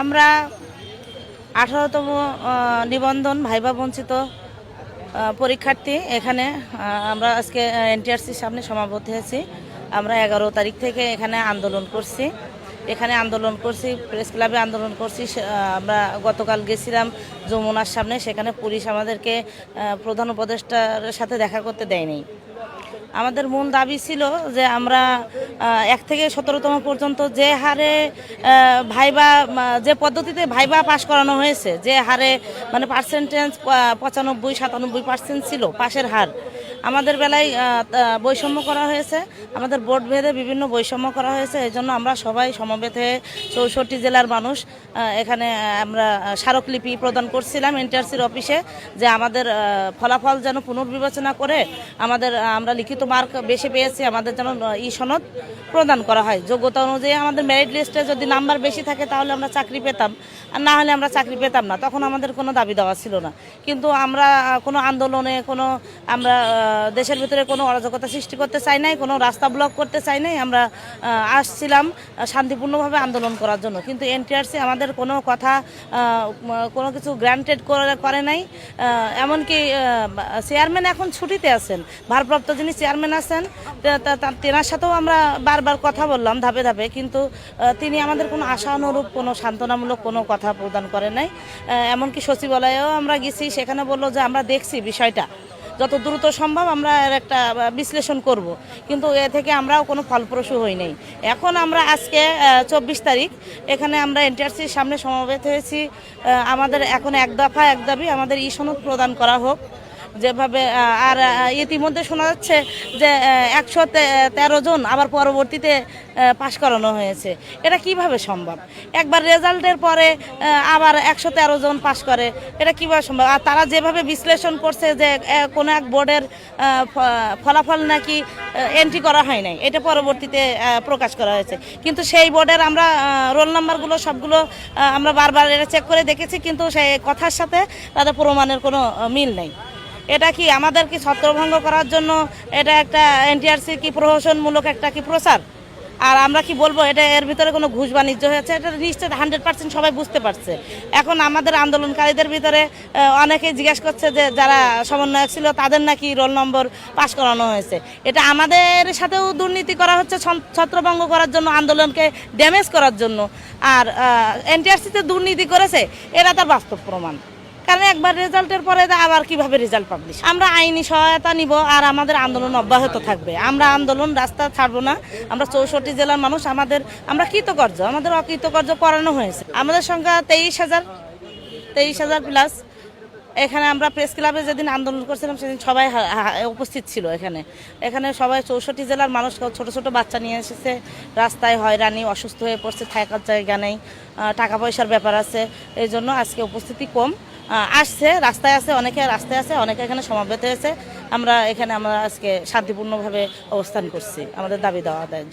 আমরা আঠারোতম নিবন্ধন ভাইবা বঞ্চিত পরীক্ষার্থী এখানে আমরা আজকে এনটিআরসির সামনে সমাবেত হয়েছি। আমরা এগারো তারিখ থেকে এখানে আন্দোলন করছি। এখানে আন্দোলন করছি, প্রেস ক্লাবে আন্দোলন করছি। আমরা গতকাল গেছিলাম যমুনার সামনে, সেখানে পুলিশ আমাদেরকে প্রধান উপদেষ্টার সাথে দেখা করতে দেয়নি। আমাদের মূল দাবি ছিল যে আমরা এক থেকে সতেরোতম পর্যন্ত যে হারে ভাইবা যে পদ্ধতিতে ভাইবা পাশ করানো হয়েছে, যে হারে মানে পার্সেন্টেজ পঁচানব্বই, সাতানব্বই পার্সেন্ট ছিল পাশের হার। আমাদের বেলায় বৈষম্য করা হয়েছে। আমাদের বোর্ড ভেদে বিভিন্ন বৈষম্য করা হয়েছে। এই জন্য আমরা সবাই সমবেত হয়ে চৌষট্টি জেলার মানুষ এখানে আমরা স্মারকলিপি প্রদান করছিলাম এনটিআরসির অফিসে যে আমাদের ফলাফল যেন পুনর্বিবেচনা করে আমাদের আমরা লিখিত মার্ক বেশি পেয়েছি, আমাদের যেন ই সনদ প্রদান করা হয়। যোগ্যতা অনুযায়ী আমাদের মেরিট লিস্টে যদি নাম্বার বেশি থাকে, তাহলে আমরা চাকরি পেতাম। আর না হলে আমরা চাকরি পেতাম না। তখন আমাদের কোনো দাবি দেওয়া ছিল না। কিন্তু আমরা কোনো আন্দোলনে কোনো, আমরা দেশের ভিতরে কোনো অরাজকতা সৃষ্টি করতে চাই নাই, কোনো রাস্তা ব্লক করতে চাই নাই, আমরা আসছিলাম শান্তিপূর্ণভাবে আন্দোলন করার জন্য। কিন্তু এনটিআরসি আমাদের কোনো কথা কোনো কিছু গ্রান্টেড করে নাই। এমনকি চেয়ারম্যান এখন ছুটিতে আছেন। ভারপ্রাপ্ত যিনি চেয়ারম্যান আছেন তেনার সাথেও আমরা বারবার কথা বললাম ধাপে ধাপে, কিন্তু তিনি আমাদের কোনো আশানুরূপ কোনো সান্ত্বনামূলক কোনো কথা প্রদান করে নাই। এমনকি সচিবালয়েও আমরা গেছি, সেখানে বলল যে আমরা দেখছি বিষয়টা। যত দ্রুত সম্ভব আমরা এর একটা বিশ্লেষণ করব। কিন্তু এ থেকে আমরাও কোনো ফলপ্রসূ হই নাই। এখন আমরা আজকে চব্বিশ তারিখ, এখানে আমরা এনটিআরসির সামনে সমাবেত হয়েছি। আমাদের এখন এক দফা এক দাবি, আমাদের ই সনদ প্রদান করা হোক। যেভাবে আর ইতিমধ্যে শোনা যাচ্ছে যে একশো তেরো জন আবার পরবর্তীতে পাশ করানো হয়েছে। এটা কীভাবে সম্ভব? একবার রেজাল্টের পরে আবার একশো তেরো জন পাশ করে, এটা কীভাবে সম্ভব? আর তারা যেভাবে বিশ্লেষণ করছে যে কোনো এক বোর্ডের ফলাফল নাকি এন্ট্রি করা হয় নাই, এটা পরবর্তীতে প্রকাশ করা হয়েছে। কিন্তু সেই বোর্ডের আমরা রোল নাম্বারগুলো সবগুলো আমরা বারবার এটা চেক করে দেখেছি, কিন্তু সেই কথার সাথে তাদের প্রমাণের কোনো মিল নেই। এটা কি আমাদের কি ছত্রভঙ্গ করার জন্য এটা একটা এনটিআরসি কি প্রহসনমূলক একটা কি প্রচার আর আমরা কি বলব এটা এর ভিতরে কোনো ঘুষ বাণিজ্য হয়েছে? এটা নিশ্চিত হান্ড্রেড পার্সেন্ট সবাই বুঝতে পারছে। এখন আমাদের আন্দোলনকারীদের ভিতরে আহ, অনেকেই জিজ্ঞেস করছে যে যারা সমন্বয়ক ছিল তাদের নাকি রোল নম্বর পাশ করানো হয়েছে। এটা আমাদের সাথেও দুর্নীতি করা হচ্ছে ছত্রভঙ্গ করার জন্য আন্দোলনকে ড্যামেজ করার জন্য। আর এনটিআরসিতে দুর্নীতি করেছে এটা তার বাস্তব প্রমাণ। কারণ একবার রেজাল্টের পরে আবার কীভাবে রেজাল্ট পাবলিশ? আমরা আইনি সহায়তা নিব আর আমাদের আন্দোলন অব্যাহত থাকবে। আমরা আন্দোলন রাস্তা ছাড়বো না। আমরা চৌষট্টি জেলার মানুষ, আমাদের, আমরা কৃতকার্য, আমাদের অকৃতকার্য করানো হয়েছে। আমাদের সংখ্যা তেইশ হাজার তেইশ হাজার প্লাস এখানে আমরা প্রেস ক্লাবে যেদিন আন্দোলন করছিলাম, সেদিন সবাই উপস্থিত ছিল এখানে। এখানে সবাই চৌষট্টি জেলার মানুষ, ছোট ছোট বাচ্চা নিয়ে এসেছে। রাস্তায় হয়রানি, অসুস্থ হয়ে পড়ছে, থাকার জায়গা নেই টাকা পয়সার ব্যাপার আছে। এই জন্য আজকে উপস্থিতি কম। আসছে, রাস্তায় আছে, অনেকে রাস্তায় আছে, অনেকে এখানে সমাবেত হয়েছে আমরা এখানে আমরা আজকে শান্তিপূর্ণভাবে অবস্থান করছি। আমাদের দাবি দেওয়া দেয়।